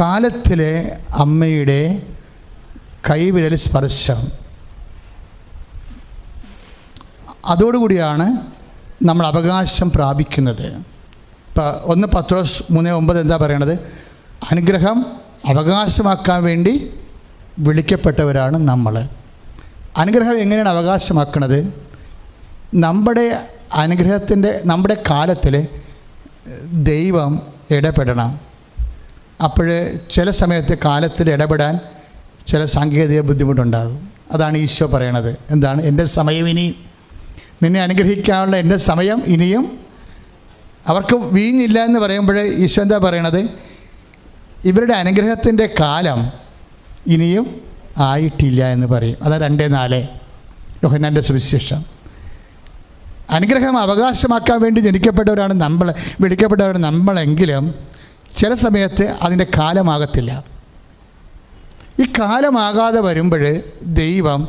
കാലത്തിലെ അമ്മയുടെ കൈവിരൽ സ്പർശം. അതോടുകൂടിയാണ് നമ്മൾ അവകാശം പ്രാപിക്കുന്നത്. ഇപ്പം ഒന്ന് പത്രോസ് മൂന്ന് ഒമ്പത് എന്താ പറയണത്? അനുഗ്രഹം അവകാശമാക്കാൻ വേണ്ടി വിളിക്കപ്പെട്ടവരാണ് നമ്മൾ. അനുഗ്രഹം എങ്ങനെയാണ് അവകാശമാക്കുന്നത് നമ്മുടെ അനുഗ്രഹത്തിന്റെ നമ്മുടെ കാലത്തിൽ ദൈവം ഇടപെടണം. അപ്പോൾ ചില സമയത്ത് കാലത്തിൽ ഇടപെടാൻ ചില സാങ്കേതിക ബുദ്ധിമുട്ടുണ്ടാകും. അതാണ് ഈശോ പറയണത്. എന്താണ്? എന്റെ സമയം ഇനി നിന്നെ അനുഗ്രഹിക്കാനുള്ള എന്റെ സമയം ഇനിയും അവർക്ക് വീഞ്ഞില്ല എന്ന് പറയുമ്പോൾ ഈശോ എന്താ പറയണത്? ഇവരുടെ അനുഗ്രഹത്തിന്റെ കാലം ഇനിയും ആയിട്ടില്ല എന്ന് പറയും. അതാ രണ്ടേ നാല്. യോഹന്നാന്റെ സുവിശേഷം. അനുഗ്രഹം അവകാശമാക്കാൻ വേണ്ടി ജനിക്കപ്പെട്ടവരാണ് നമ്മൾ വിളിക്കപ്പെട്ടവരാണ് നമ്മളെങ്കിലും ചില സമയത്ത് അതിന്റെ കാലമാകത്തില്ല. ഈ കാലമാകാതെ വരുമ്പോൾ ദൈവം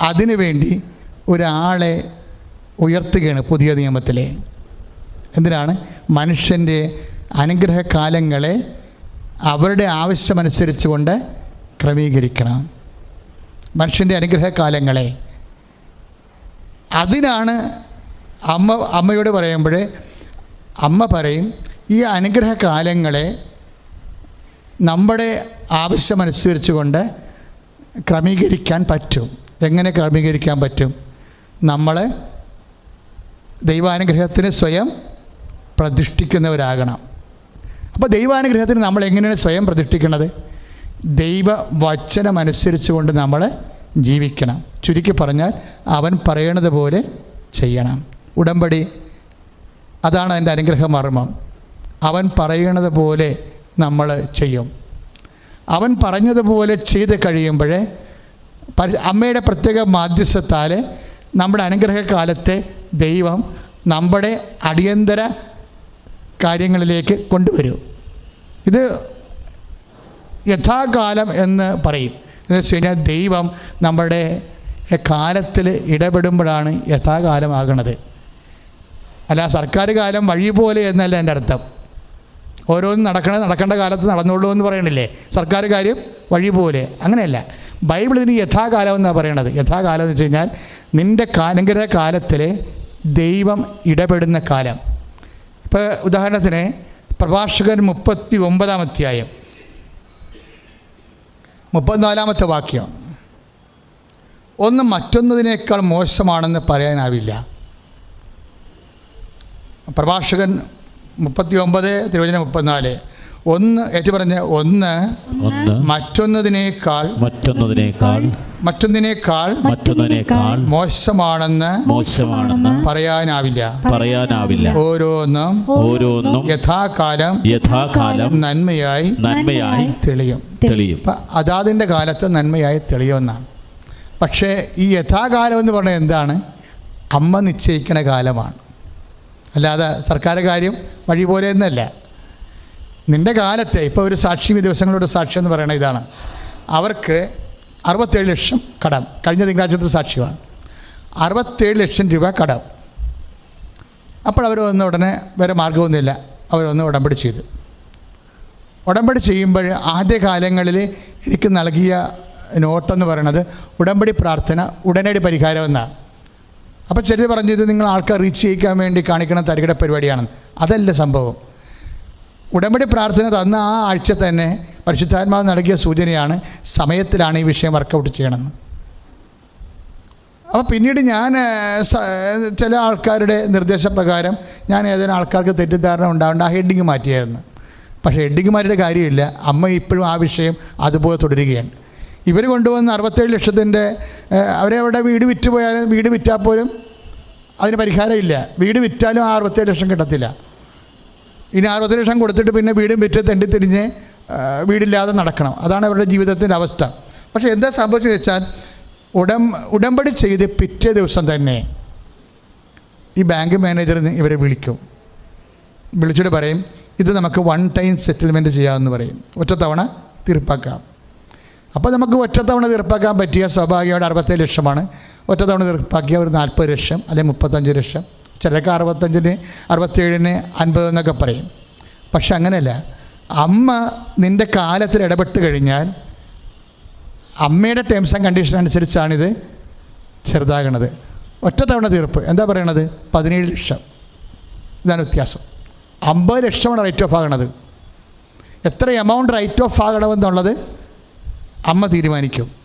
അതിനു വേണ്ടി ഒരാളെ ഉയർത്തുകയാണ് പുതിയ നിയമത്തിലെ. എന്തിനാണ്? മനുഷ്യന്റെ അനുഗ്രഹകാലങ്ങളെ അവരുടെ ആവശ്യമനുസരിച്ച് കൊണ്ട് ക്രമീകരിക്കണം. മനുഷ്യന്റെ അനുഗ്രഹകാലങ്ങളെ അതിനാണ് അമ്മ അമ്മയോട് പറയുമ്പോൾ അമ്മ പറയും ഈ അനുഗ്രഹ കാലങ്ങളെ നമ്മുടെ ആവശ്യമനുസരിച്ച് കൊണ്ട് ക്രമീകരിക്കാൻ പറ്റും. എങ്ങനെ ക്രമീകരിക്കാൻ പറ്റും? നമ്മൾ ദൈവാനുഗ്രഹത്തിന് സ്വയം പ്രതിഷ്ഠിക്കുന്നവരാകണം. അപ്പോൾ ദൈവാനുഗ്രഹത്തിന് നമ്മൾ എങ്ങനെയാണ് സ്വയം പ്രതിഷ്ഠിക്കുന്നത് ദൈവ വചനമനുസരിച്ച് കൊണ്ട് നമ്മൾ ജീവിക്കണം. ചുരുക്കി പറഞ്ഞാൽ അവൻ പറയണത് പോലെ ചെയ്യണം. ഉടമ്പടി. അതാണ് അതിന്റെ അനുഗ്രഹ മർമ്മം അവൻ പറയണത് പോലെ നമ്മൾ ചെയ്യും. അവൻ പറഞ്ഞതുപോലെ ചെയ്ത് കഴിയുമ്പോൾ അമ്മയുടെ പ്രത്യേക മാധ്യസ്ഥത്താൽ നമ്മുടെ അനുഗ്രഹകാലത്തെ ദൈവം നമ്മുടെ അടിയന്തര കാര്യങ്ങളിലേക്ക് കൊണ്ടുവരും. ഇത് യഥാകാലം എന്ന് പറയും. എന്ന് വെച്ച് കഴിഞ്ഞാൽ ദൈവം നമ്മുടെ കാലത്തിൽ ഇടപെടുമ്പോഴാണ് യഥാകാലമാകണത്. അല്ല സർക്കാർ കാലം വഴി പോലെ എന്നല്ല എന്റെ അർത്ഥം. ഓരോന്നും നടക്കണ നടക്കേണ്ട കാലത്ത് നടന്നുള്ളൂ എന്ന് പറയണില്ലേ? സർക്കാർ കാര്യം വഴി പോലെ. അങ്ങനെയല്ല. ബൈബിൾ ഇതിന് യഥാകാലം എന്നാണ് പറയണത്? യഥാകാലം എന്ന് വെച്ച് കഴിഞ്ഞാൽ നിന്റെ കാലങ്കര കാലത്തിൽ ദൈവം ഇടപെടുന്ന കാലം. ഇപ്പോൾ ഉദാഹരണത്തിന് പ്രഭാഷകൻ മുപ്പത്തി ഒമ്പതാം അധ്യായം. മുപ്പത്തിനാലാമത്തെ വാക്യം. ഒന്ന് മറ്റൊന്നതിനേക്കാൾ മോശമാണെന്ന് പറയാനാവില്ല. പ്രഭാഷകൻ മുപ്പത്തി ഒമ്പത് തിരുവചന മുപ്പത്തിനാല്. ഒന്ന് ഏറ്റു പറഞ്ഞ ഒന്ന്. മറ്റൊന്നതിനേക്കാൾ മറ്റൊന്നതിനേക്കാൾ മറ്റൊന്നിനേക്കാൾ മറ്റൊന്നതിനേക്കാൾ മോശമാണെന്ന് മോശമാണെന്ന് പറയാനാവില്ല. പറയാനാവില്ല. ഓരോന്നും ഓരോന്നും യഥാകാലം യഥാകാലം നന്മയായി നന്മയായി തെളിയും. തെളിയും. അതാതിന്റെ കാലത്ത് നന്മയായി തെളിയുമെന്നാണ്. പക്ഷേ ഈ യഥാകാലം എന്ന് പറഞ്ഞാൽ എന്താണ്? അമ്മ നിശ്ചയിക്കുന്ന കാലമാണ്. അല്ലാതെ സർക്കാർ കാര്യം വഴി പോലെ എന്നല്ല നിന്റെ കാലത്തെ ഇപ്പോൾ ഒരു സാക്ഷി ദിവസങ്ങളുടെ സാക്ഷി എന്ന് പറയുന്നത് ഇതാണ്. അവർക്ക് അറുപത്തേഴ് ലക്ഷം കടം. കഴിഞ്ഞ തിങ്കളാഴ്ചത്തെ സാക്ഷ്യമാണ് അറുപത്തേഴ് ലക്ഷം രൂപ കടം. അപ്പോൾ അവർ വന്ന ഉടനെ വേറെ മാർഗമൊന്നുമില്ല അവരൊന്ന് ഉടമ്പടി ചെയ്തു. ഉടമ്പടി ചെയ്യുമ്പോൾ ആദ്യകാലങ്ങളിൽ എനിക്ക് നൽകിയ നോട്ടെന്ന് പറയണത് ഉടമ്പടി പ്രാർത്ഥന ഉടനടി പരിഹാരം എന്നാണ്. അപ്പോൾ ചിലർ പറഞ്ഞത് നിങ്ങൾ ആൾക്കാർ റീച്ച് ചെയ്യിക്കാൻ വേണ്ടി കാണിക്കുന്ന തരികിട പരിപാടിയാണെന്ന് അതല്ല സംഭവം. ഉടമ്പടി പ്രാർത്ഥന തന്ന ആ ആഴ്ച തന്നെ പരിശുദ്ധാത്മാവ് നൽകിയ സൂചനയാണ് സമയത്തിലാണ് ഈ വിഷയം വർക്കൗട്ട് ചെയ്യണമെന്ന്. അപ്പോൾ പിന്നീട് ഞാൻ ചില ആൾക്കാരുടെ നിർദ്ദേശപ്രകാരം ഞാൻ ഏതെങ്കിലും ആൾക്കാർക്ക് തെറ്റിദ്ധാരണ ഉണ്ടാവേണ്ട ആ ഹെഡിങ് മാറ്റിയായിരുന്നു. പക്ഷേ ഹെഡിങ് മാറ്റിയുടെ കാര്യമില്ല. അമ്മ ഇപ്പോഴും ആ വിഷയം അതുപോലെ തുടരുകയാണ്. ഇവർ കൊണ്ടുവന്ന അറുപത്തേഴ് ലക്ഷത്തിന്റെ അവരവിടെ വീട് വിറ്റ് പോയാലും വീട് വിറ്റാൽ പോലും അതിന് പരിഹാരമില്ല. വീട് വിറ്റാലും ആ അറുപത്തേഴ് ലക്ഷം കിട്ടത്തില്ല. ഇനി അറുപത് ലക്ഷം കൊടുത്തിട്ട് പിന്നെ വീടും വിറ്റ് തെണ്ടി തിരിഞ്ഞ് വീടില്ലാതെ നടക്കണം. അതാണ് അവരുടെ ജീവിതത്തിന്റെ അവസ്ഥ. പക്ഷേ എന്താ സംഭവിച്ചു വെച്ചാൽ ഉടം ഉടമ്പടി ചെയ്ത് പിറ്റേ ദിവസം തന്നെ ഈ ബാങ്ക് മാനേജർ ഇവരെ വിളിക്കും. വിളിച്ചിട്ട് പറയും ഇത് നമുക്ക് വൺ ടൈം സെറ്റിൽമെന്റ് ചെയ്യാമെന്ന് പറയും. ഒറ്റത്തവണ തീർപ്പാക്കാം. അപ്പോൾ നമുക്ക് ഒറ്റത്തവണ തീർപ്പാക്കാൻ പറ്റിയ സ്വാഭാവികമായിട്ട് അറുപത്തേഴ് ലക്ഷമാണ്. ഒറ്റത്തവണ തീർപ്പാക്കിയ ഒരു നാൽപ്പത് ലക്ഷം അല്ലെങ്കിൽ മുപ്പത്തഞ്ച് ലക്ഷം. ചിലർക്ക് അറുപത്തഞ്ചിന് അറുപത്തേഴിന് അൻപത് എന്നൊക്കെ പറയും. പക്ഷെ അങ്ങനെയല്ല. അമ്മ നിന്റെ കാലത്തിൽ ഇടപെട്ട് കഴിഞ്ഞാൽ അമ്മയുടെ ടേംസ് ആൻഡ് കണ്ടീഷൻ അനുസരിച്ചാണിത് ചെറുതാകണത്. ഒറ്റ തവണ തീർപ്പ്. എന്താ പറയണത്? പതിനേഴ് ലക്ഷം. ഇതാണ് വ്യത്യാസം. അമ്പത് ലക്ഷമാണ് റൈറ്റ് ഓഫ് ആകണത്. എത്ര എമൗണ്ട് റൈറ്റ് ഓഫ് ആകണമെന്നുള്ളത് അമ്മ തീരുമാനിക്കും.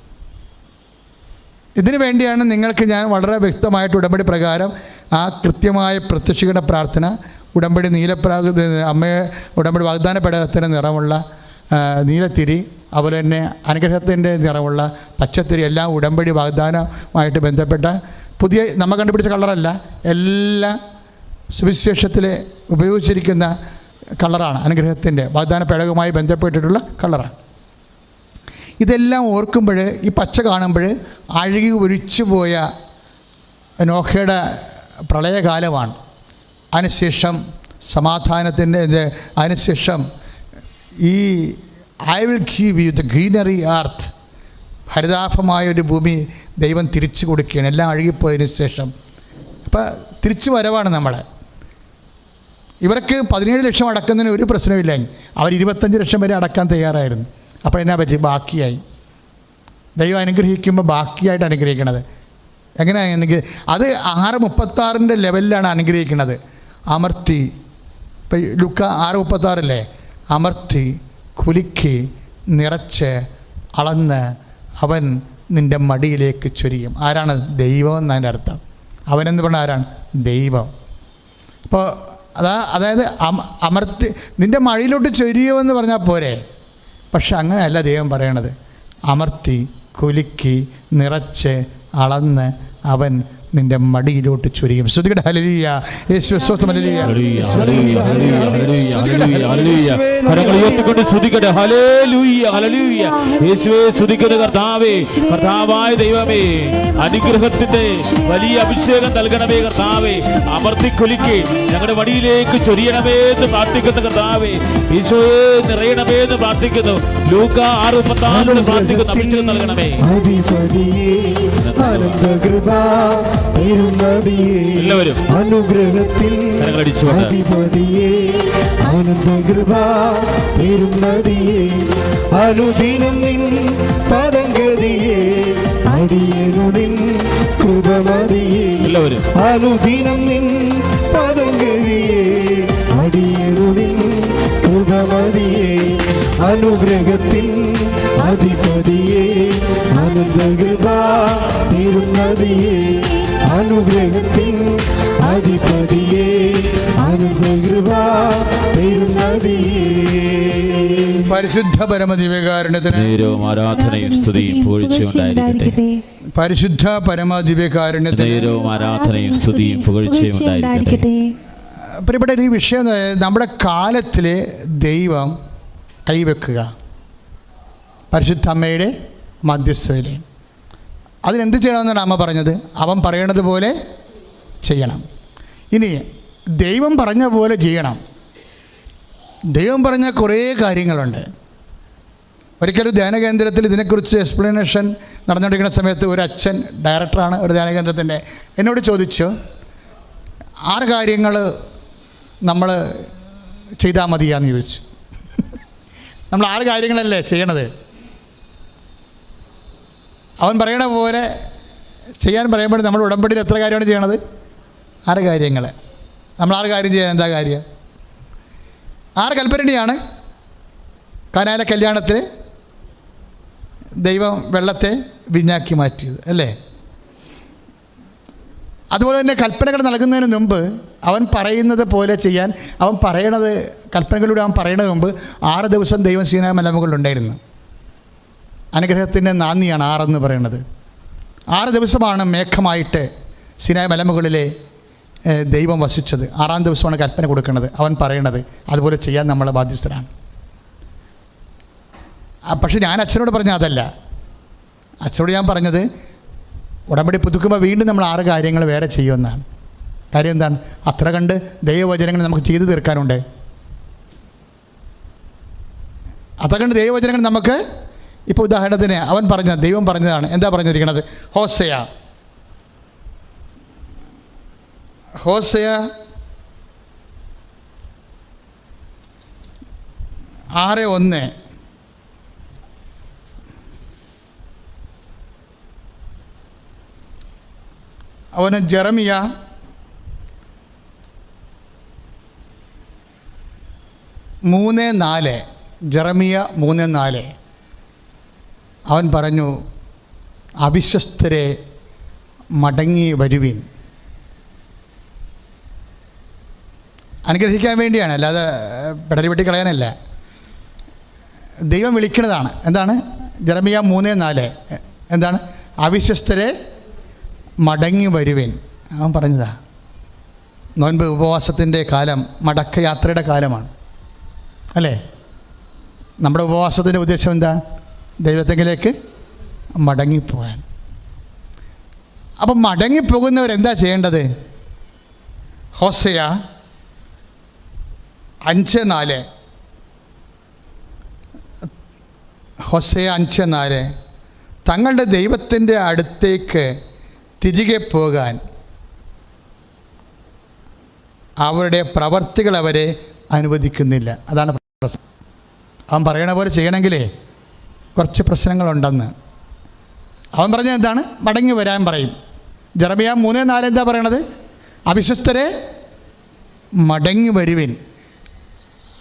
ഇതിനു വേണ്ടിയാണ് നിങ്ങൾക്ക് ഞാൻ വളരെ വ്യക്തമായിട്ട് ഉടമ്പടി പ്രകാരം ആ കൃത്യമായ പ്രത്യക്ഷയുടെ പ്രാർത്ഥന ഉടമ്പടി നീലപ്രാ അമ്മയെ ഉടമ്പടി വാഗ്ദാന പേടകത്തിന്റെ നിറമുള്ള നീലത്തിരി അതുപോലെ തന്നെ അനുഗ്രഹത്തിന്റെ നിറമുള്ള പച്ചത്തിരി എല്ലാം ഉടമ്പടി വാഗ്ദാനമായിട്ട് ബന്ധപ്പെട്ട പുതിയ നമ്മൾ കണ്ടുപിടിച്ച കളറല്ല എല്ലാ സുവിശേഷത്തിൽ ഉപയോഗിച്ചിരിക്കുന്ന കളറാണ് അനുഗ്രഹത്തിന്റെ വാഗ്ദാന പേടകവുമായി ബന്ധപ്പെട്ടിട്ടുള്ള കളറാണ്. ഇതെല്ലാം ഓർക്കുമ്പോൾ ഈ പച്ച കാണുമ്പോൾ അഴുകി ഒരിച്ചു പോയ നോഹയുടെ പ്രളയകാലമാണ്. അതിനുശേഷം സമാധാനത്തിന്റെ അതിനുശേഷം ഈ I will give you the greenery earth ഹരിതാഭമായ ഒരു ഭൂമി ദൈവം തിരിച്ചു കൊടുക്കുകയാണ്. എല്ലാം അഴുകിപ്പോയതിനു ശേഷം. അപ്പോൾ തിരിച്ചു വരവാണ് നമ്മളെ. ഇവർക്ക് പതിനേഴ് ലക്ഷം അടക്കുന്നതിന് ഒരു പ്രശ്നമില്ല അവർ ഇരുപത്തഞ്ച് ലക്ഷം വരെ അടക്കാൻ തയ്യാറായിരുന്നു. അപ്പോൾ എന്നാ പറ്റി? ബാക്കിയായി. ദൈവം അനുഗ്രഹിക്കുമ്പോൾ ബാക്കിയായിട്ട് അനുഗ്രഹിക്കണത്. എങ്ങനെയാണ് എനിക്ക് അത് ആറ് മുപ്പത്താറിന്റെ ലെവലിലാണ് അനുഗ്രഹിക്കുന്നത് അമർത്തി. ഇപ്പം ലുക്ക ആറ് മുപ്പത്താറല്ലേ? അമർത്തി കുലുക്കി നിറച്ച് അളന്ന് അവൻ നിന്റെ മടിയിലേക്ക് ചൊരിയും. ആരാണ്? ദൈവം എന്നതിന്റെ അർത്ഥം. അവനെന്ന് പറഞ്ഞാൽ ആരാണ്? ദൈവം. അപ്പോൾ അതാ അതായത് അമ അമർത്തി നിന്റെ മഴയിലോട്ട് ചൊരിയുമെന്ന് പറഞ്ഞാൽ പോരെ? പക്ഷെ അങ്ങനെയല്ല ദൈവം പറയണത്. അമർത്തി കുലുക്കി നിറച്ച് അളന്ന് അവൻ നിന്റെ മടിയിലോട്ട് ചൊരിയും. ശ്രുതികട ഹലലിയ യേശു സ്വസ്ഥം ഹല്ലേലൂയ. ഹല്ലേലൂയ. യേശുവേ കർത്താവേ. കർത്താവായ ദൈവമേ അനുഗ്രഹത്തിന്റെ വലിയ അഭിഷേകം നൽകണമേ കർത്താവേ. അമർത്തിക്കൊലിക്ക് ഞങ്ങളുടെ വടിയിലേക്ക് ചൊരിയണമേ എന്ന് പ്രാർത്ഥിക്കുന്ന കർത്താവേ. നിറയണമേ എന്ന് പ്രാർത്ഥിക്കുന്നു. ലൂക്ക ആറ് മുപ്പത്താറിനോട് പ്രാർത്ഥിക്കുന്നു അഭിഷേകം നൽകണമേ. അധിപതിയെ അനന്തകൃപ പെരുമതിയെ എല്ലാവരും അനുഗ്രഹത്തിൽ. അധിപതിയെ ആനന്ദകൃപ പെരുമതിയെ അനുദിനം നിൻ പദങ്കതിയെ അടിയനുനിൻ കൃപമതിയെ എല്ലാവരും അനുദിനം നിൻ പദങ്കതിയെ അടിയനുനിൻ കൃപമതിയെ അനുഗ്രഹത്തിൻ അധിപതിയെ തിരുനദിയെ അനുഗ്രഹത്തിൻ അധിപതിയെ തിരുനദിയെ പരിശുദ്ധ പരമദിവ്യകാരുണ്യത്തിന് സ്തുതിയും പരിശുദ്ധ പരമദിവ്യകാരുണ്യത്തിന് ആരാധനയും സ്തുതിയും പുകഴ്ചയും ഉണ്ടായിരിക്കട്ടെ. പ്രിയപ്പെട്ട ഈ വിഷയം നമ്മുടെ കാലത്തിൽ ദൈവം കൈവെക്കുക. പരിശുദ്ധ അമ്മയുടെ മധ്യസ്ഥതയിൽ. അതിനെന്ത് ചെയ്യണമെന്നാണ് അമ്മ പറഞ്ഞത്? അവൻ പറയണത് പോലെ ചെയ്യണം. ഇനി ദൈവം പറഞ്ഞ പോലെ ചെയ്യണം. ദൈവം പറഞ്ഞ കുറേ കാര്യങ്ങളുണ്ട്. ഒരിക്കലും ധ്യാന കേന്ദ്രത്തിൽ ഇതിനെക്കുറിച്ച് എക്സ്പ്ലനേഷൻ നടന്നുകൊണ്ടിരിക്കുന്ന സമയത്ത് ഒരു അച്ഛൻ ഡയറക്ടറാണ് ഒരു ധ്യാന കേന്ദ്രത്തിന്റെ എന്നോട് ചോദിച്ചു ആറ് കാര്യങ്ങൾ നമ്മൾ ചെയ്താൽ മതിയാന്ന് ചോദിച്ചു. നമ്മൾ ആറ് കാര്യങ്ങളല്ലേ ചെയ്യണത്? അവൻ പറയണ പോലെ ചെയ്യാൻ പറയുമ്പോൾ നമ്മൾ ഉടമ്പടിയിൽ എത്ര കാര്യമാണ് ചെയ്യണത്? ആറ് കാര്യങ്ങൾ നമ്മൾ ആറ് കാര്യം ചെയ്യാൻ എന്താ കാര്യം? ആറ് കൽപ്പരണിയാണ്. കനാല കല്യാണത്തിൽ ദൈവം വെള്ളത്തെ വിഞ്ഞാക്കി മാറ്റിയത് അല്ലേ? അതുപോലെ തന്നെ കൽപ്പനകൾ നൽകുന്നതിന് മുമ്പ് അവൻ പറയുന്നത് പോലെ ചെയ്യാൻ അവൻ പറയണത് കൽപ്പനകളിലൂടെ അവൻ പറയണത് മുമ്പ് ആറ് ദിവസം ദൈവം സീനാ മലമുകളിലുണ്ടായിരുന്നു അനുഗ്രഹത്തിന്റെ നാന്ദിയാണ് ആറെന്ന് പറയുന്നത്. ആറ് ദിവസമാണ് മേഘമായിട്ട് സിനായ മലമുകളിലെ ദൈവം വസിച്ചത്. ആറാം ദിവസമാണ് കൽപ്പന കൊടുക്കുന്നത്. അവൻ പറയണത് അതുപോലെ ചെയ്യാൻ നമ്മൾ ബാധ്യസ്ഥരാണ്. പക്ഷെ ഞാൻ അച്ഛനോട് പറഞ്ഞ അതല്ല. അച്ഛനോട് ഞാൻ പറഞ്ഞത് ഉടമ്പടി പുതുക്കുമ്പോൾ വീണ്ടും നമ്മൾ ആറ് കാര്യങ്ങൾ വേറെ ചെയ്യുമെന്നാണ്. കാര്യം എന്താണ്? അത്ര കണ്ട് ദൈവവചനങ്ങൾ നമുക്ക് ചെയ്തു തീർക്കാനുണ്ട്. അത്ര കണ്ട് ദൈവവചനങ്ങൾ നമുക്ക് ഇപ്പോൾ ഉദാഹരണത്തിന് അവൻ പറഞ്ഞ ദൈവം പറഞ്ഞതാണ്. എന്താ പറഞ്ഞിരിക്കുന്നത് ഹോസയ. ഹോസയ. ആറ് ഒന്ന്. അവന് ജെറമിയ. മൂന്ന് നാല്. ജെറമിയ മൂന്ന് നാല്. അവൻ പറഞ്ഞു അവിശ്വസ്തരെ മടങ്ങി വരുവീൻ. അനുഗ്രഹിക്കാൻ വേണ്ടിയാണ് അല്ലാതെ പെടലി വെട്ടി കളയാനല്ല. ദൈവം വിളിക്കുന്നതാണ്. എന്താണ്? ജെറമിയ മൂന്ന് നാല്. എന്താണ്? അവിശ്വസ്തരെ മടങ്ങി വരുവിൻ. അവൻ പറഞ്ഞതാ. നോൻപ് ഉപവാസത്തിന്റെ കാലം മടക്കയാത്രയുടെ കാലമാണ്. അല്ലേ? നമ്മുടെ ഉപവാസത്തിന്റെ ഉദ്ദേശം എന്താ? ദൈവത്തെങ്കിലേക്ക് മടങ്ങിപ്പോകാൻ. അപ്പം മടങ്ങിപ്പോകുന്നവരെന്താ ചെയ്യേണ്ടത്? ഹോസയ അഞ്ച് നാല്. ഹൊസയ അഞ്ച് നാല്. തങ്ങളുടെ ദൈവത്തിന്റെ അടുത്തേക്ക് തിരികെ പോകാൻ അവരുടെ പ്രവർത്തികൾ അവരെ അനുവദിക്കുന്നില്ല. അതാണ് പ്രശ്നം. അവൻ പറയണ പോലെ ചെയ്യണമെങ്കിലേ കുറച്ച് പ്രശ്നങ്ങളുണ്ടെന്ന്. അവൻ പറഞ്ഞത് എന്താണ്? മടങ്ങി വരാൻ പറയും. ജറമിയ മൂന്ന് നാല് എന്താ പറയണത്? അവിശ്വസ്തരെ മടങ്ങി വരുവിൻ.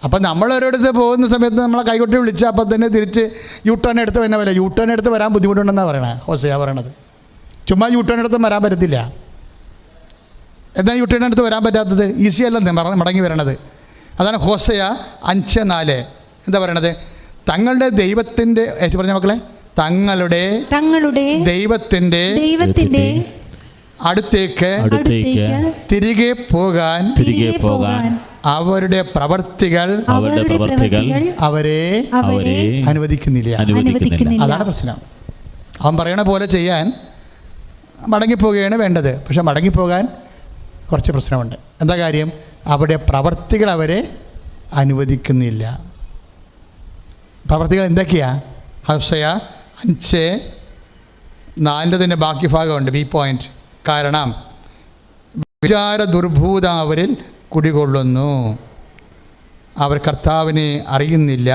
അപ്പം നമ്മളൊരിടത്ത് പോകുന്ന സമയത്ത് നമ്മളെ കൈകൊട്ടി വിളിച്ച് അപ്പം തന്നെ തിരിച്ച് യൂട്ടേൺ ടേൺ എടുത്ത് തന്നെ പോലെ യൂട്ടേൺ ടേൺ എടുത്ത് വരാൻ ബുദ്ധിമുട്ടുണ്ടെന്നാണ് പറയണത് ഹോസയാ പറയണത്. ചുമ്മാ യൂട്ടേൺ ടേൺ എടുത്ത് വരാൻ പറ്റത്തില്ല. എന്താ യൂട്ടേൺ ടേൺ എടുത്ത് വരാൻ പറ്റാത്തത്? ഈസി അല്ലെന്ന് മടങ്ങി വരണത്. അതാണ് ഹോസയ അഞ്ച് നാല്. എന്താ പറയണത്? തങ്ങളുടെ ദൈവത്തിന്റെ ഏറ്റു പറഞ്ഞ മക്കളെ? തങ്ങളുടെ തങ്ങളുടെ ദൈവത്തിന്റെ ദൈവത്തിന്റെ അടുത്തേക്ക് അടുത്തേക്ക് തിരികെ പോകാൻ തിരികെ പോകാൻ അവരുടെ പ്രവർത്തികൾ അവരുടെ പ്രവർത്തികൾ അവരെ അവരെ അനുവദിക്കുന്നില്ല. അനുവദിക്കുന്നില്ല. അനുവദിക്കുന്നില്ല. അതാണ് പ്രശ്നം. അവൻ പറയണ പോലെ ചെയ്യാൻ മടങ്ങിപ്പോവുകയാണ് വേണ്ടത്. പക്ഷെ മടങ്ങിപ്പോകാൻ കുറച്ച് പ്രശ്നമുണ്ട്. എന്താ കാര്യം? അവരുടെ പ്രവർത്തികൾ അവരെ അനുവദിക്കുന്നില്ല. പ്രവർത്തികൾ എന്തൊക്കെയാ? ഹൗസയ അഞ്ച് നാലിന്റെ ബാക്കി ഭാഗമുണ്ട് ബി പോയിന്റ്. കാരണം വിചാര ദുർഭൂത അവരിൽ കുടികൊള്ളുന്നു. അവർ കർത്താവിനെ അറിയുന്നില്ല.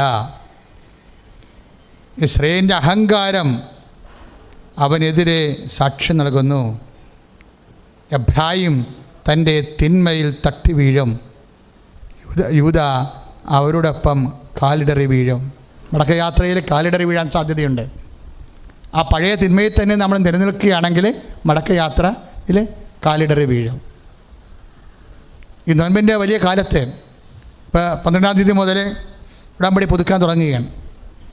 ഇസ്രയേലിന്റെ അഹങ്കാരം അവനെതിരെ സാക്ഷ്യം നൽകുന്നു. എബ്രാഹിം തന്റെ തിന്മയിൽ തട്ടി വീഴും. യൂത അവരോടൊപ്പം കാലിടറി വീഴും. മടക്കയാത്രയിൽ കാലിടറി വീഴാൻ സാധ്യതയുണ്ട്. ആ പഴയ തിന്മയിൽ തന്നെ നമ്മൾ നിലനിൽക്കുകയാണെങ്കിൽ മടക്കയാത്രയിൽ കാലിടറി വീഴും. ഈ നോൻപിന്റെ വലിയ കാലത്ത് ഇപ്പോൾ പന്ത്രണ്ടാം തീയതി മുതൽ ഉടമ്പടി പുതുക്കാൻ തുടങ്ങുകയാണ്.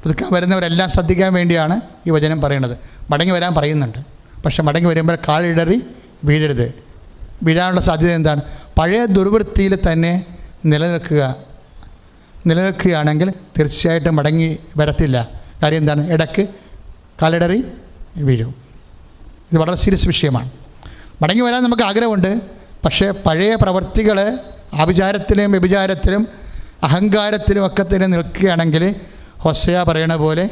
പുതുക്കാൻ വരുന്നവരെല്ലാം ശ്രദ്ധിക്കാൻ വേണ്ടിയാണ് ഈ വചനം പറയുന്നത്. മടങ്ങി വരാൻ പറയുന്നുണ്ട്. പക്ഷെ മടങ്ങി വരുമ്പോൾ കാലിടറി വീഴരുത്. വീഴാനുള്ള സാധ്യത എന്താണ്? പഴയ ദുർവൃത്തിയിൽ തന്നെ നിലനിൽക്കുക നിലനിൽക്കുകയാണെങ്കിൽ തീർച്ചയായിട്ടും മടങ്ങി വരത്തില്ല. കാര്യം എന്താണ്? ഇടയ്ക്ക് കാലിടറി വീഴും. ഇത് വളരെ സീരിയസ് വിഷയമാണ്. മടങ്ങി വരാൻ നമുക്ക് ആഗ്രഹമുണ്ട്. പക്ഷേ പഴയ പ്രവർത്തികൾ ആഭിചാരത്തിലും വ്യഭിചാരത്തിലും അഹങ്കാരത്തിലും ഒക്കെ തന്നെ നിൽക്കുകയാണെങ്കിൽ ഹൊസയ പറയണ പോലെ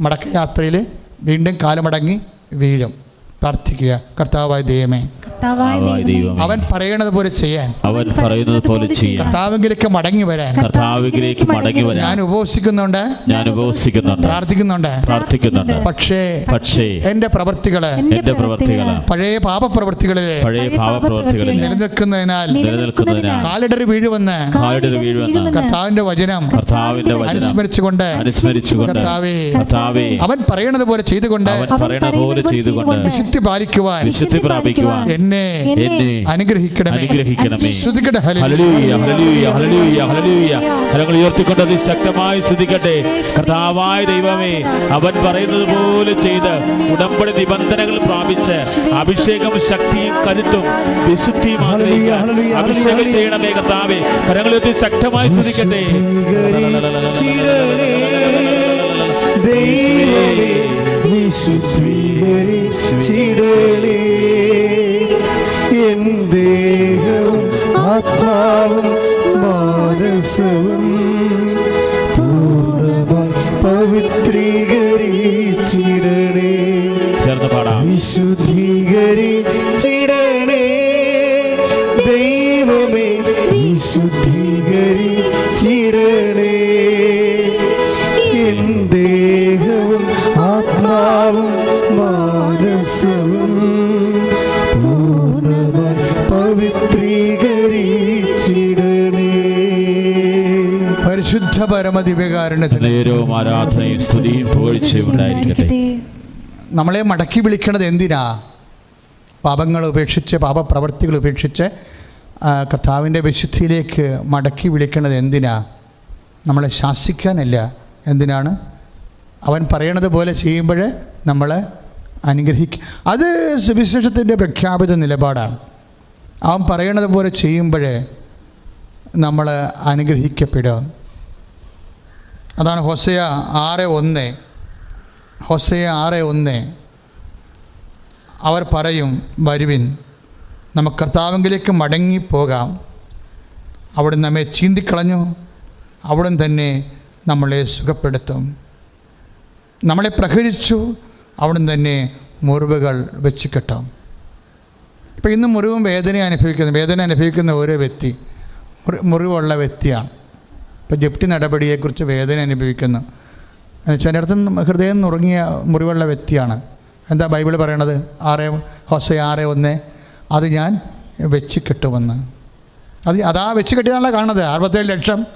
മടക്കയാത്രയിൽ വീണ്ടും കാലുമടങ്ങി വീഴും. പ്രാർത്ഥിക്കുക. കർത്താവായ ദൈവമേ. കർത്താവായ അവൻ പറയുന്നത് പോലെ ചെയ്യാൻ. അവൻ പറയുന്നത് പോലെ ചെയ്യാൻ. കർത്താവിലേക്ക് മടങ്ങി വരാൻ. കർത്താവിലേക്ക് മടങ്ങി വരാൻ. ഞാൻ ഉപവസിക്കുന്നുണ്ട് ഞാൻ ഉപവസിക്കുന്നുണ്ട് പ്രാർത്ഥിക്കുന്നുണ്ട്. പ്രാർത്ഥിക്കുന്നുണ്ട്. പക്ഷേ പക്ഷേ എന്റെ പ്രവർത്തികൾ എന്റെ പ്രവർത്തികൾ പഴയ പാപപ്രവൃത്തികളിലെ പഴയ പാവപ്രവർത്തികളിൽ നിലനിൽക്കുന്നതിനാൽ നിലനിൽക്കുന്നതിനാൽ കാലിടറി വീഴുവെന്ന് കാലിടറി വീഴുവെന്ന് കർത്താവിന്റെ വചനം കർത്താവിന്റെ വചനം അനുസ്മരിച്ചുകൊണ്ട് അനുസ്മരിച്ചുകൊണ്ട് കർത്താവേ കർത്താവേ അവൻ പറയുന്നത് പോലെ ചെയ്തുകൊണ്ട് അവൻ പറയുന്നത് പോലെ ചെയ്തുകൊണ്ട് വിശുദ്ധി പാലിക്കുവാൻ വിശുദ്ധി പ്രാപിക്കുവാൻ എന്നെ അനുഗ്രഹിക്കണമേ. അനുഗ്രഹിക്കണമേ. ശ്രുതിക്കട്ടെ ഹല്ലേലൂയ ഹല്ലേലൂയ ഹല്ലേലൂയ ഹല്ലേലൂയ കരങ്ങൾ ഉയർത്തിക്കൊണ്ട് അതിശക്തമായി സ്തുതിക്കട്ടെ. കർത്താവായ ദൈവമേ അവൻ പറയുന്നത് പോലെ ചെയ്ത് ഉടമ്പടി നിബന്ധനകൾ പ്രാപിച്ച് അഭിഷേകം ശക്തിയും കരുത്തും വിശുദ്ധിയും അഭിഷേകം ചെയ്യണമേ കർത്താവേ. കരങ്ങൾ ഉയർത്തി ശക്തമായി ശ്രദ്ധിക്കട്ടെ ദൈവമേ വിശുദ്ധീകരിച്ചിടണേ ആത്മാവും മാനസവും പൂർണമായി പവിത്രീകരിച്ചിടണേ. ചേർന്ന് പാടാം. വിശുദ്ധീകരിച്ചിടണേ ദൈവമേ വിശുദ്ധീകരിച്ചിടണേ പരിശുദ്ധ ആരാധനയും സ്തുതിയും പുകഴ്ചയും ഉണ്ടായിരിക്കട്ടെ. നമ്മളെ മടക്കി വിളിക്കണത് എന്തിനാ? പാപങ്ങൾ ഉപേക്ഷിച്ച് പാപപ്രവർത്തികൾ ഉപേക്ഷിച്ച് കർത്താവിന്റെ വിശുദ്ധിയിലേക്ക് മടക്കി വിളിക്കണത് എന്തിനാ? നമ്മളെ ശാസിക്കാനല്ല. എന്തിനാണ്? അവൻ പറയണത് പോലെ ചെയ്യുമ്പോൾ നമ്മൾ അനുഗ്രഹിക്കുക അത് സുവിശേഷത്തിന്റെ പ്രഖ്യാപിത നിലപാടാണ്. അവൻ പറയണത് പോലെ ചെയ്യുമ്പോൾ നമ്മൾ അനുഗ്രഹിക്കപ്പെടും. അതാണ് ഹൊസയ ആറ് ഒന്ന്. ഹൊസയ ആറ് ഒന്ന്. അവർ പറയും വരുവിൻ നമുക്ക് കർത്താവെങ്കിലേക്ക് മടങ്ങിപ്പോകാം. അവിടെ നമ്മെ ചീന്തിക്കളഞ്ഞു. അവിടെ തന്നെ നമ്മളെ സുഖപ്പെടുത്തും. നമ്മളെ പ്രഹരിച്ചു. അവിടെ തന്നെ മുറിവുകൾ വെച്ച് കെട്ടും. ഇപ്പം ഇന്ന് മുറിവും വേദന അനുഭവിക്കുന്ന. വേദന അനുഭവിക്കുന്ന ഓരോ വ്യക്തി മുറി മുറിവുള്ള വ്യക്തിയാണ്. ഇപ്പോൾ ജപ്തി നടപടിയെക്കുറിച്ച് വേദന അനുഭവിക്കുന്നു. ചിലയിടത്ത് ഹൃദയം നുറങ്ങിയ മുറിവുള്ള വ്യക്തിയാണ്. എന്താ ബൈബിൾ പറയണത്? ആറ് ഹോസ ആറ് ഒന്ന്. അത് ഞാൻ വെച്ച് കെട്ടുമെന്ന്. അത് അതാ വെച്ച് കെട്ടിയതാണല്ലോ കാണുന്നത്. അറുപത്തേഴ് ലക്ഷം.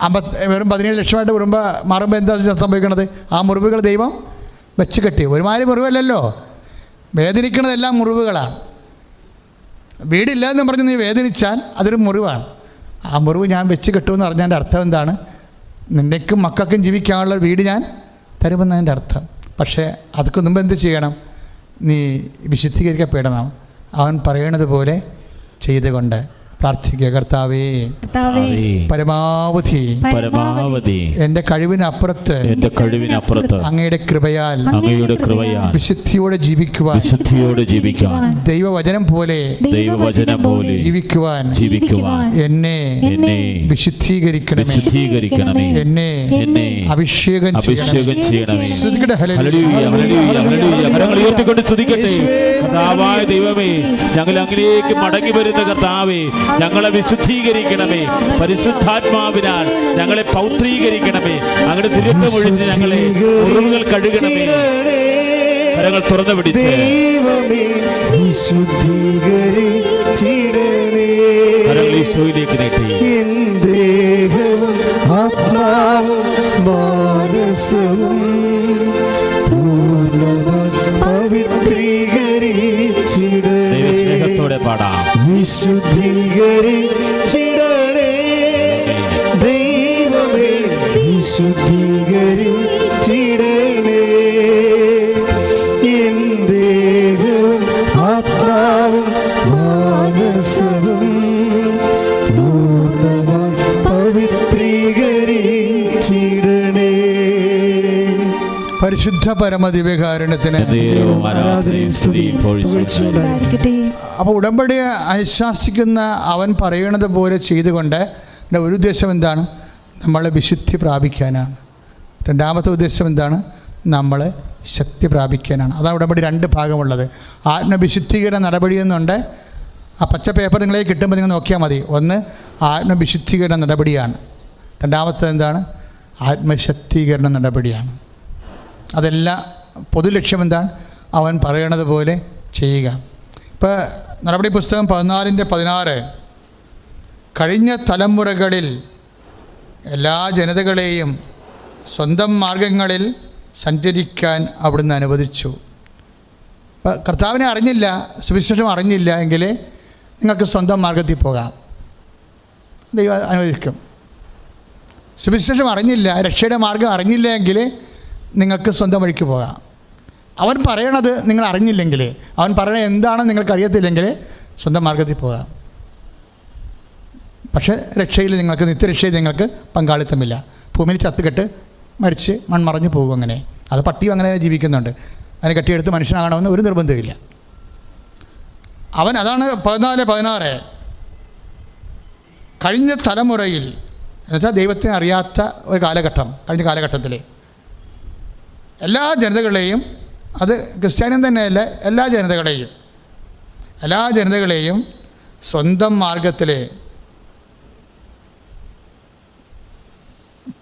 അമ്പത് വെറും പതിനേഴ് ലക്ഷമായിട്ട് വരുമ്പോൾ മാറുമ്പോൾ എന്താ സംഭവിക്കണത്? ആ മുറിവുകൾ ദൈവം വെച്ച് കെട്ടി. ഒരുമാതിരി മുറിവല്ലല്ലോ. വേദനിക്കുന്നതെല്ലാം മുറിവുകളാണ്. വീടില്ല എന്ന് പറഞ്ഞ് നീ വേദനിച്ചാൽ അതൊരു മുറിവാണ്. ആ മുറിവ് ഞാൻ വെച്ച് കെട്ടുമെന്ന് പറഞ്ഞതിന്റെ അർത്ഥം എന്താണ്? നിന്നേക്കും മക്കൾക്കും ജീവിക്കാനുള്ള വീട് ഞാൻ തരുമെന്നതിന്റെ അർത്ഥം. പക്ഷേ അതൊക്കെ മുമ്പ് എന്ത് ചെയ്യണം? നീ വിശുദ്ധീകരിക്കപ്പെടണം. അവൻ പറയണത് പോലെ ചെയ്തുകൊണ്ട് പ്രാർത്ഥിക്കുക കർത്താവേ. കർത്താവേ പരമാവധി പരമാവധി എന്റെ കഴിവിനപ്പുറത്ത് എന്റെ കഴിവിനപ്പുറത്ത് അങ്ങയുടെ കൃപയാൽ അങ്ങയുടെ കൃപയാൽ വിശുദ്ധിയോടെ ജീവിക്കുവാൻ വിശുദ്ധിയോടെ ജീവിക്കുവാൻ ദൈവവചനം പോലെ ദൈവവചനം പോലെ ജീവിക്കുവാൻ ജീവിക്കുവാൻ എന്നെ എന്നെ വിശുദ്ധീകരിക്കണമേ. വിശുദ്ധീകരിക്കണമേ. എന്നെ എന്നെ അഭിഷേകം ചെയ്യണമേ. അഭിഷേകം ചെയ്യണമേ. സ്തുതിക്കട്ടെ ഹല്ലേലൂയ. ഹല്ലേലൂയ, ഹല്ലേലൂയ, ഹല്ലേലൂയ. കരങ്ങൾ ഉയർത്തിക്കൊണ്ട് സ്തുതിക്കട്ടെ കർത്താവായ ദൈവമേ ഞങ്ങൾ അങ്ങിലേക്ക് മടങ്ങി വരുന്ന കർത്താവേ ഞങ്ങളെ വിശുദ്ധീകരിക്കണമേ. പരിശുദ്ധാത്മാവിനാൽ ഞങ്ങളെ പൗത്രീകരിക്കണമേ. അങ്ങനെ അങ്ങയുടെ തിരുത്തമൊഴിച്ച് ഞങ്ങളെ ഉറവുകൾ കഴുകണമേ. കരങ്ങൾ തുറന്നു പിടിച്ച്. കരങ്ങൾ ഈശോയിലേക്ക് നീട്ടി. ദേഹവും ആത്മാവും മാനസവും പൂർണമായി ദൈവസ്നേഹത്തോടെ പാടാം. വിശുദ്ധീകരിച്ചിടണേ ദൈവമേ വിശുദ്ധീകരിച്ചിടണേ എൻ ദേഹവും ആത്മാവും മാനസവും പൂർണമായി പവിത്രീകരിച്ചിടണേ പരിശുദ്ധ പരമദിവ്യകാരുണ്യത്തിന് നേരവും ആരാധനയും സ്തുതിയും അപ്പോൾ ഉടമ്പടിയെ അനുശാസിക്കുന്ന അവൻ പറയണത് പോലെ ചെയ്തുകൊണ്ട് എന്റെ ഒരു ഉദ്ദേശം എന്താണ്? നമ്മളെ വിശുദ്ധി പ്രാപിക്കാനാണ്. രണ്ടാമത്തെ ഉദ്ദേശം എന്താണ്? നമ്മളെ ശക്തി പ്രാപിക്കാനാണ്. അതാണ് ഉടമ്പടി രണ്ട് ഭാഗമുള്ളത്. ആത്മവിശുദ്ധീകരണ നടപടി എന്നുണ്ട്. ആ പച്ച പേപ്പർ നിങ്ങളെ കിട്ടുമ്പോൾ നിങ്ങൾ നോക്കിയാൽ മതി. ഒന്ന് ആത്മവിശുദ്ധീകരണ നടപടിയാണ്. രണ്ടാമത്തെ എന്താണ്? ആത്മശക്തീകരണ നടപടിയാണ്. അതെല്ലാം പൊതു ലക്ഷ്യം എന്താണ്? അവൻ പറയണത് പോലെ ചെയ്യുക. ഇപ്പോൾ നടപടി പുസ്തകം പതിനാലിന്റെ പതിനാറ്. കഴിഞ്ഞ തലമുറകളിൽ എല്ലാ ജനതകളെയും സ്വന്തം മാർഗങ്ങളിൽ സഞ്ചരിക്കാൻ അവിടുന്ന് അനുവദിച്ചു. ഇപ്പം കർത്താവിനെ അറിഞ്ഞില്ല സുവിശേഷം അറിഞ്ഞില്ല എങ്കിൽ നിങ്ങൾക്ക് സ്വന്തം മാർഗത്തിൽ പോകാം. ദൈവം അനുവദിക്കും. സുവിശേഷം അറിഞ്ഞില്ല രക്ഷയുടെ മാർഗം അറിഞ്ഞില്ല എങ്കിൽ നിങ്ങൾക്ക് സ്വന്തം വഴിക്ക് പോകാം. അവൻ പറയണത് നിങ്ങൾ അറിഞ്ഞില്ലെങ്കിൽ അവൻ പറയണത് എന്താണെന്ന് നിങ്ങൾക്ക് അറിയത്തില്ലെങ്കിൽ സ്വന്തം മാർഗത്തിൽ പോകാം. പക്ഷേ രക്ഷയിൽ നിങ്ങൾക്ക് നിത്യരക്ഷയിൽ നിങ്ങൾക്ക് പങ്കാളിത്തമില്ല. ഭൂമിയിൽ ചത്തുകെട്ട് മരിച്ച് മൺമറഞ്ഞു പോകും അങ്ങനെ. അത് പട്ടിയും അങ്ങനെ ജീവിക്കുന്നുണ്ട്. അതിനെ കെട്ടിയെടുത്ത് മനുഷ്യനാകണമെന്ന് ഒരു നിർബന്ധമില്ല അവൻ അതാണ് പതിനാല് പതിനാറ്. കഴിഞ്ഞ തലമുറയിൽ എന്നുവെച്ചാൽ ദൈവത്തെ അറിയാത്ത ഒരു കാലഘട്ടം കഴിഞ്ഞ കാലഘട്ടത്തിൽ എല്ലാ ജനതകളെയും അത് ക്രിസ്ത്യാനിയും തന്നെയല്ല എല്ലാ ജനതകളെയും. എല്ലാ ജനതകളെയും സ്വന്തം മാർഗത്തിൽ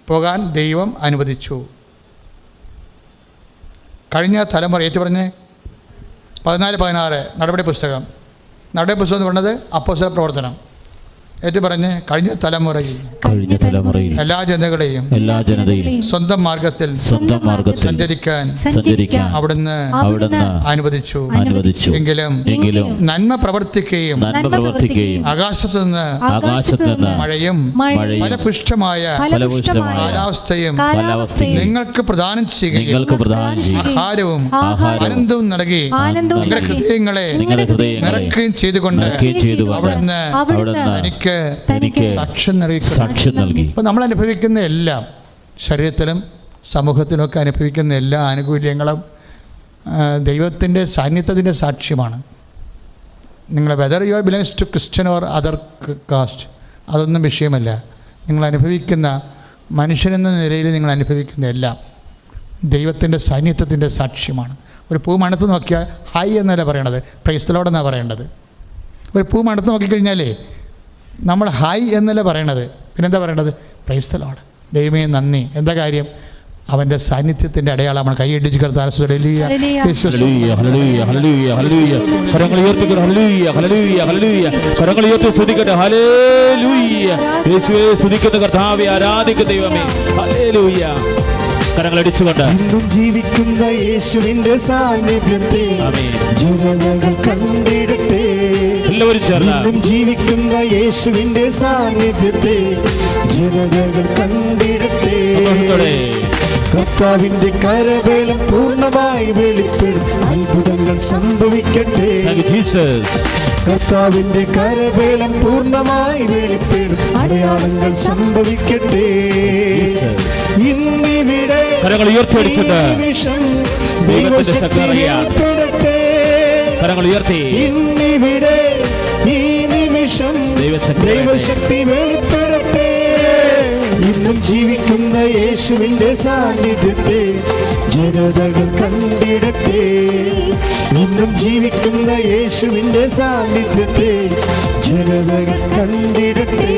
പോകാൻ ദൈവം അനുവദിച്ചു. കഴിഞ്ഞ തലമുറ ഏറ്റു പറഞ്ഞ്? പതിനാല് പതിനാറ് നടപടി പുസ്തകം. നടപടി പുസ്തകം എന്ന് പറഞ്ഞത് അപ്പോസല പ്രവർത്തനം ഏറ്റു പറഞ്ഞ് കഴിഞ്ഞ തലമുറയിൽ കഴിഞ്ഞ തലമുറയിൽ എല്ലാ ജനതകളെയും എല്ലാ ജനതയും സ്വന്തം മാർഗത്തിൽ സ്വന്തം മാർഗത്തിൽ സഞ്ചരിക്കാൻ സഞ്ചരിക്കാൻ അവിടുന്ന് അവിടുന്ന് അനുവദിച്ചു. അനുവദിച്ചു. എങ്കിലും എങ്കിലും നന്മ പ്രവർത്തിക്കുകയും നന്മ പ്രവർത്തിക്കുകയും ആകാശത്ത് നിന്ന് ആകാശത്ത് നിന്ന് മഴയും മഴയും ഫലപുഷ്ടമായ ഫലപുഷ്ടമായ കാലാവസ്ഥയും കാലാവസ്ഥയും നിങ്ങൾക്ക് പ്രദാനം ചെയ്യുകയും നിങ്ങൾക്ക് പ്രദാനം ചെയ്യുകയും ആഹാരവും ആനന്ദവും നൽകി ആനന്ദവും നിങ്ങളുടെ ഹൃദയങ്ങളെ നിങ്ങളുടെ ഹൃദയങ്ങളെ നിറക്കുകയും ചെയ്തുകൊണ്ട് അവിടുന്ന് അവിടുന്ന് എനിക്ക് എനിക്ക് സാക്ഷ്യം നൽകി. സാക്ഷ്യം നൽകി. നമ്മൾ അനുഭവിക്കുന്ന എല്ലാം ശരീരത്തിലും സമൂഹത്തിലൊക്കെ അനുഭവിക്കുന്ന എല്ലാ ആനുകൂല്യങ്ങളും ദൈവത്തിന്റെ സാന്നിധ്യത്തിന്റെ സാക്ഷ്യമാണ്. നിങ്ങൾ whether you are belongs to Christian or other caste അതൊന്നും വിഷയമല്ല. നിങ്ങൾ അനുഭവിക്കുന്ന മനുഷ്യനെന്ന നിലയിൽ നിങ്ങൾ അനുഭവിക്കുന്ന എല്ലാം ദൈവത്തിന്റെ സാന്നിധ്യത്തിന്റെ സാക്ഷ്യമാണ്. ഒരു പൂ മണത്ത് നോക്കിയാൽ ഹായ് എന്നല്ല പറയണത്? പ്രൈസ്തലോടെന്നാണ് പറയേണ്ടത് ഒരു പൂ മണത്ത് നോക്കിക്കഴിഞ്ഞാലേ നമ്മൾ ഹായ് എന്നല്ലേ പറയണത്? പിന്നെന്താ പറയണത്? പ്രൈസ്തലോട് ദൈവമേ നന്ദി. എന്താ കാര്യം? അവന്റെ സാന്നിധ്യത്തിന്റെ കൈയടിച്ച് ഹല്ലേലൂയ. യേശുവേ സ്തുതിക്കുന്ന കർത്താവെ ആരാധിക്കുന്ന ദൈവമേ. അടിച്ചുകൊണ്ട് ജീവിക്കുന്ന യേശുവിന്റെ സാന്നിധ്യത്തെ എല്ലാവരും ചേർന്ന് ജീവിക്കുന്ന യേശുവിന്റെ സാന്നിധ്യത്തെ ജനതകൾ കണ്ടിടട്ടെ. കർത്താവിന്റെ കരവേലം പൂർണമായി വെളിപ്പെടും. അത്ഭുതങ്ങൾ സംഭവിക്കട്ടെ. കർത്താവിന്റെ കരവേലം പൂർണമായി വെളിപ്പെടും. അടയാളങ്ങൾ സംഭവിക്കട്ടെ. ഇന്നിവിടെ കരങ്ങൾ ഉയർത്തിയെടുത്തിട്ട് ദൈവത്തിന്റെ ശക്തി. കരങ്ങൾ ഉയർത്തി. ഇന്നിവിടെ ദൈവശക്തി ദൈവശക്തി വെളിപ്പെടട്ടെ ഇന്നും ജീവിക്കുന്ന യേശുവിന്റെ സാന്നിധ്യത്തെ ജനതകൾ കണ്ടിടട്ടെ. ഇന്നും ജീവിക്കുന്ന യേശുവിന്റെ സാന്നിധ്യത്തെ ജനതകൾ കണ്ടിടട്ടെ.